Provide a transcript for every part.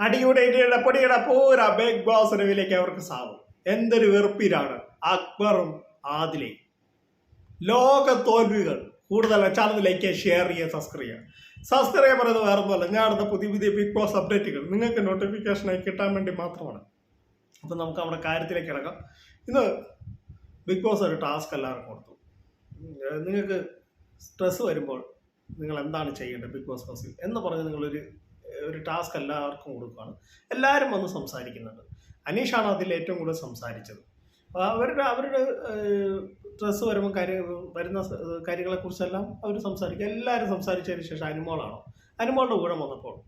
അടിയുടെ ഇടിയുടെ പൊടിയുടെ പൂര ബിഗ് ബോസ് റിവിലേക്ക് അവർക്ക് സാവും. എന്തൊരു വെറുപ്പിലാണ്. അക്ബറും ആദിലയും ലോക തോൽവികൾ. കൂടുതൽ ചാനലിലേക്ക് ഷെയർ ചെയ്യുക സബ്സ്ക്രൈബ് ചെയ്യുക. സബ്സ്ക്രൈബ് പറയുന്നത് വേറെ ഒന്നുമല്ല. ഞാനടുത്ത പുതിയ പുതിയ ബിഗ് ബോസ് അപ്ഡേറ്റുകൾ നിങ്ങൾക്ക് നോട്ടിഫിക്കേഷനായി കിട്ടാൻ വേണ്ടി മാത്രമാണ്. അപ്പം നമുക്ക് നമ്മുടെ കാര്യത്തിലേക്ക് ഇറങ്ങാം. ഇന്ന് ബിഗ് ബോസ് ഒരു ടാസ്ക് എല്ലാവർക്കും കൊടുത്തു. നിങ്ങൾക്ക് സ്ട്രെസ് വരുമ്പോൾ നിങ്ങൾ എന്താണ് ചെയ്യേണ്ടത് ബിഗ് ബോസ് ഹൗസിൽ എന്ന് പറഞ്ഞ് നിങ്ങളൊരു ഒരു ടാസ്ക് എല്ലാവർക്കും കൊടുക്കുകയാണ് എല്ലാവരും വന്ന് സംസാരിക്കുന്നുണ്ട്. അനീഷാണ് അതിൽ ഏറ്റവും കൂടുതൽ സംസാരിച്ചത്. അവരുടെ അവരുടെ ഡ്രസ്സ് വരുമ്പോൾ കാര്യ വരുന്ന കാര്യങ്ങളെക്കുറിച്ചെല്ലാം അവർ സംസാരിക്കും. എല്ലാവരും സംസാരിച്ചതിന് ശേഷം അനുമോളാണോ? അനുമോളുടെ കൂടെ വന്നപ്പോൾ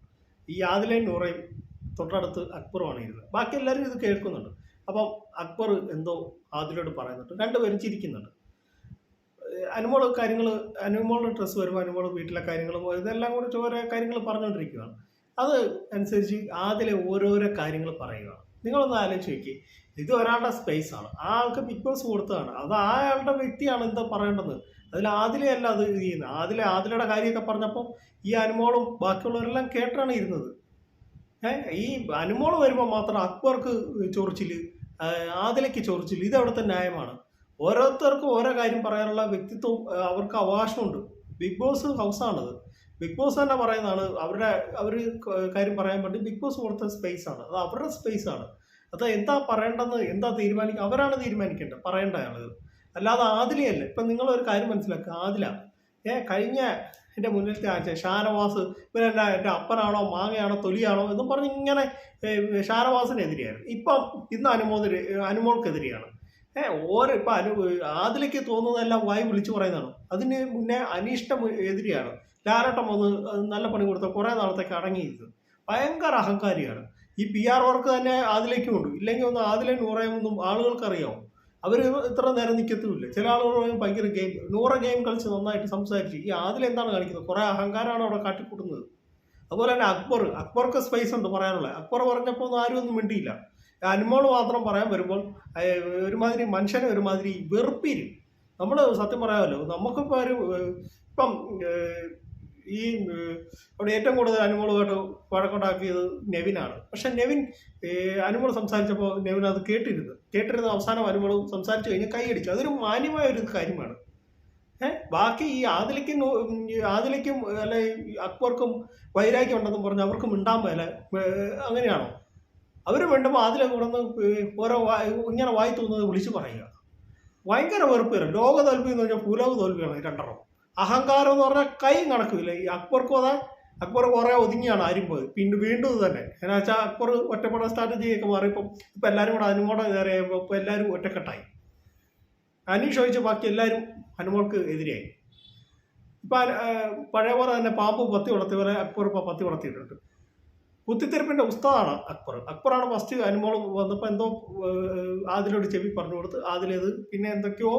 ഈ ആദിലയും നൂറയും തൊട്ടടുത്ത് അക്ബറുമാണ് ഇരുന്നത്. ബാക്കി എല്ലാവരും ഇത് കേൾക്കുന്നുണ്ട്. അപ്പം അക്ബർ എന്തോ ആദിലോട് പറയുന്നുണ്ട്. രണ്ടുപേരും ചിരിക്കുന്നുണ്ട്. അനുമോൾ കാര്യങ്ങൾ അനുമോളുടെ ഡ്രസ്സ് വരുമ്പോൾ അനുമോൾ വീട്ടിലെ കാര്യങ്ങളും ഇതെല്ലാം കൂടി ഓരോ കാര്യങ്ങൾ പറഞ്ഞുകൊണ്ടിരിക്കുകയാണ് അത് അനുസരിച്ച് അതിലെ ഓരോരോ കാര്യങ്ങൾ പറയുക. നിങ്ങളൊന്ന് ആലോചിച്ച് നോക്കി. ഇത് ഒരാളുടെ സ്പേസ് ആണ്. ആ ആൾക്ക് ബിഗ് ബോസ് കൊടുത്തതാണ്. അത് ആളുടെ വ്യക്തിയാണ് എന്താ പറയേണ്ടത്? അതിൽ ആദിലെ അല്ല അത് ചെയ്യുന്നത്. ആദിലെ ആദിലയുടെ കാര്യമൊക്കെ പറഞ്ഞപ്പോൾ ഈ അനുമോളും ബാക്കിയുള്ളവരെല്ലാം കേട്ടാണ് ഇരുന്നത്. ഈ അനുമോൾ വരുമ്പോൾ മാത്രം അക്ബർക്ക് ചൊറിച്ചിൽ ആഹ് ആദിലയ്ക്ക് ചൊറിച്ചിൽ ഇത് അവിടുത്തെ ന്യായമാണ്. ഓരോരുത്തർക്കും ഓരോ കാര്യം പറയാനുള്ള വ്യക്തിത്വം അവർക്ക് അവകാശമുണ്ട്. ബിഗ് ബോസ് ഹൗസാണത് ബിഗ് ബോസ് തന്നെ പറയുന്നതാണ് അവരുടെ അവർ കാര്യം പറയാൻ വേണ്ടി ബിഗ് ബോസ് കൊടുത്ത സ്പേസ് ആണ്. അത് അവരുടെ സ്പേസ് ആണ്. അത് എന്താ പറയേണ്ടതെന്ന് എന്താ തീരുമാനിക്കുക അവരാണ് തീരുമാനിക്കേണ്ടത് പറയേണ്ട ആളുകൾ അല്ലാതെ ആദിലയല്ല ഇപ്പം നിങ്ങളൊരു കാര്യം മനസ്സിലാക്കുക ആദില ഏ കഴിഞ്ഞ എന്റെ മുന്നിലത്തെ ആഴ്ച ഷാനവാസ് ഇവരല്ല എന്റെ അപ്പനാണോ മാങ്ങയാണോ തൊലിയാണോ എന്നും പറഞ്ഞ് ഇങ്ങനെ ഷാനവാസിനെതിരെയായിരുന്നു. ഇപ്പം ഇന്ന് അനുമോദ അനുമോൾക്കെതിരെയാണ്. ഏ ഓരോ ഇപ്പൊ അനു ആദിലേക്ക് തോന്നുന്നതെല്ലാം വായി വിളിച്ചു പറയുന്നതാണ്. അതിന് മുന്നേ അനിഷ്ടം എതിരെയാണ്. ലാലട്ടം വന്ന് നല്ല പണി കൊടുത്ത കുറെ നാളത്തേക്ക് അടങ്ങിയിരുന്നത്. ഭയങ്കര അഹങ്കാരിയാണ്. ഈ പി ആർ വർക്ക് തന്നെ അതിലേക്കും ഉണ്ട്. ഇല്ലെങ്കിൽ ഒന്ന് ആദിലെ നൂറയൊന്നും ആളുകൾക്കറിയാവും. അവർ ഇത്ര നേരം നിൽക്കത്തുമില്ല ചില ആളുകൾ പറയും ഭയങ്കര ഗെയിം നൂറ ഗെയിം കളിച്ച് നന്നായിട്ട് സംസാരിച്ച്. ഈ എന്താണ് കാണിക്കുന്നത്? കുറേ അഹങ്കാരമാണ് അവിടെ കാട്ടിക്കൂട്ടുന്നത്. അതുപോലെ തന്നെ അക്ബർ അക്ബർക്ക് സ്പേസ് ഉണ്ട് പറയാനുള്ളത്. അക്ബർ പറഞ്ഞപ്പോൾ ഒന്നും ആരും ഒന്നും മിണ്ടിയില്ല. അനുമോൾ മാത്രം പറയാൻ വരുമ്പോൾ ഒരുമാതിരി മനുഷ്യനെ ഒരുമാതിരി വെറുപ്പിരും നമ്മൾ സത്യം പറയാമല്ലോ നമുക്കിപ്പോൾ ഒരു ഇപ്പം ഈ അവിടെ ഏറ്റവും കൂടുതൽ അനുമോളുമായിട്ട് വഴക്കുണ്ടാക്കിയത് നെവിനാണ്. പക്ഷെ നെവിൻ അനുമോൾ സംസാരിച്ചപ്പോൾ നെവിൻ അത് കേട്ടിരുന്നു. കേട്ടിരുന്ന അവസാനം അനുമോൾ സംസാരിച്ചു കഴിഞ്ഞാൽ കൈയടിച്ചു അതൊരു മാന്യമായ ഒരു കാര്യമാണ്. ഏഹ് ബാക്കി ഈ ആദിലയ്ക്കും ആദിലയ്ക്കും അല്ലെ അക്ബർക്കും വൈരാഗ്യം ഉണ്ടെന്നും പറഞ്ഞ് അവർക്കും മിണ്ടാൻ മേല അങ്ങനെയാണോ? അവർ വേണ്ടുമ്പോൾ അതിലെ കിടന്ന് ഓരോ ഇങ്ങനെ വായി തോന്നുന്നത് വിളിച്ച് പറയുക. ഭയങ്കര വെറുപ്പേരും ലോക തോൽവി എന്ന് പറഞ്ഞാൽ ഭൂലോക തോൽവിയാണ് രണ്ടെണ്ണം. അഹങ്കാരം എന്ന് പറഞ്ഞാൽ കൈ നടക്കില്ല ഈ അക്ബർക്കും അതാ അക്ബർ കുറേ ഒതുങ്ങിയാണ് ആരും പോയത്. പിന്നെ വീണ്ടും ഇത് തന്നെ. എന്നാ വെച്ചാൽ അക്ബർ ഒറ്റപ്പെട്ട സ്ട്രാറ്റജിയൊക്കെ മാറിയപ്പം ഇപ്പം എല്ലാവരും കൂടെ അനുമോടെ കയറിയപ്പോൾ ഇപ്പം എല്ലാവരും ഒറ്റക്കെട്ടായി. അനീഷ് ഒഴിച്ച് ബാക്കി എല്ലാവരും അനുമോൾക്ക് എതിരെയായി ഇപ്പം പഴയ പോലെ തന്നെ പാമ്പ് പത്തി വളർത്തിയ പോലെ അക്ബർ ഇപ്പം പത്തി വളർത്തിയിട്ടുണ്ട്. കുത്തിത്തെരുപ്പിന്റെ ഉസ്താദാണ് അക്ബർ. അക്ബറാണ് ഫസ്റ്റ് അനുമോൾ വന്നപ്പോൾ എന്തോ ആദിലോട് ചെവി പറഞ്ഞു കൊടുത്ത് ആദിലേത് പിന്നെ എന്തൊക്കെയോ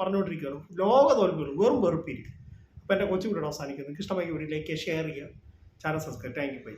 പറഞ്ഞുകൊണ്ടിരിക്കുകയാണ്. ലോക തോൽവികൾ വെറും വെറുപ്പിരിക്കും. അപ്പം എന്റെ കൊച്ചു വീഡിയോ അവസാനിക്കുന്നു. ഇഷ്ടമായി വീഡിയോ ലൈക്ക് ഷെയർ ചെയ്യുക. Channel subscribe thank you bye